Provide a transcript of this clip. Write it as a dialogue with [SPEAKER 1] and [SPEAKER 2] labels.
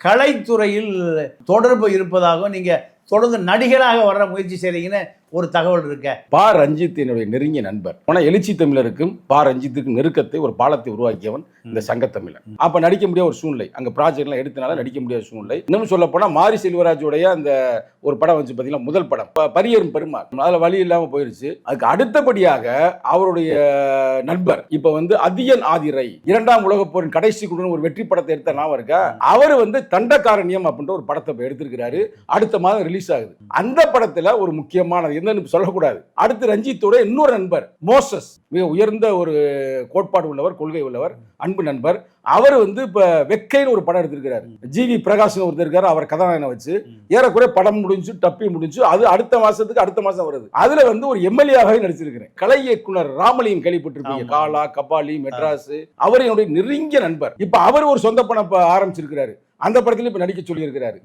[SPEAKER 1] கலைத்துறையில் தொடர்பு இருப்பதாகவும் நீங்கள் தொடர்ந்து நடிகராக வர முயற்சி செய்கிறீங்கன்னு ஒரு தகவல் இருக்க.
[SPEAKER 2] பா. ரஞ்சித் என்னுடைய நெருங்கிய நண்பர். ஆனால் எழுச்சி தமிழருக்கும் பா. ரஞ்சித்துக்கும் நெருக்கத்தை ஒரு பாலத்தை உருவாக்கியவன் இந்த சங்கத்தமிழன் அப்ப நடிக்க முடியாத ஒரு சூழ்நிலை. அங்க ப்ராஜெக்ட்லாம் எடுத்தனால நடிக்க முடியாத சூழ்நிலை. இன்னும் சொல்ல போனா மாரி செல்வராஜுடைய அந்த ஒரு படம் வந்து பாத்தீங்கன்னா முதல் படம். ப- பரியரும் பெருமாள். அதுல வழி இல்லாம போயிருச்சு. அதுக்கு அடுத்தபடியாக அவருடைய நண்பர் இப்ப வந்து அதியன் ஆதிரை இரண்டாம் உலகப் போரின் கடைசி குழுன்னு ஒரு வெற்றி படத்தை எடுத்த ஞாபகம் இருக்கா? அவர் வந்து தண்டகாரண்யம் அப்படின்ற ஒரு படத்தை இப்ப எடுத்திருக்கிறாரு. அடுத்த மாதம் ரிலீஸ் ஆகுது. அந்த படத்துல ஒரு முக்கியமானது என்னன்னு சொல்லக்கூடாது. அடுத்து ரஞ்சித்தோட இன்னொரு நண்பர் மோசஸ். மிக உயர்ந்த ஒரு கோட்பாடு உள்ளவர் கொள்கை உள்ளவர் அன்பு நண்பர். அவர் வந்து இப்ப வெக்கைன்னு ஒரு படம் எடுத்திருக்கிறாரு. ஜிவி பிரகாஷ்னு ஒருத்தர் இருக்காரு அவர் கதாநாயகனை வச்சு. ஏறக்குறைய படம் முடிஞ்சு டப்பி முடிஞ்சு அது அடுத்த மாசத்துக்கு அடுத்த மாசம் வருது. அதுல வந்து ஒரு எம்எல்ஏவாகவே நடிச்சிருக்கிறேன் கலை இயக்குனர் ராமலிங்கம் கேள்விப்பட்டிருப்பீங்க. காலா கபாலி மெட்ராஸ் அவர் என்னுடைய நெருங்கிய நண்பர். இப்ப அவர் ஒரு சொந்த படம் இப்ப ஆரம்பிச்சிருக்கிறாரு. அந்த படத்துல இப்ப நடிக்க சொல்லி இருக்கிறாரு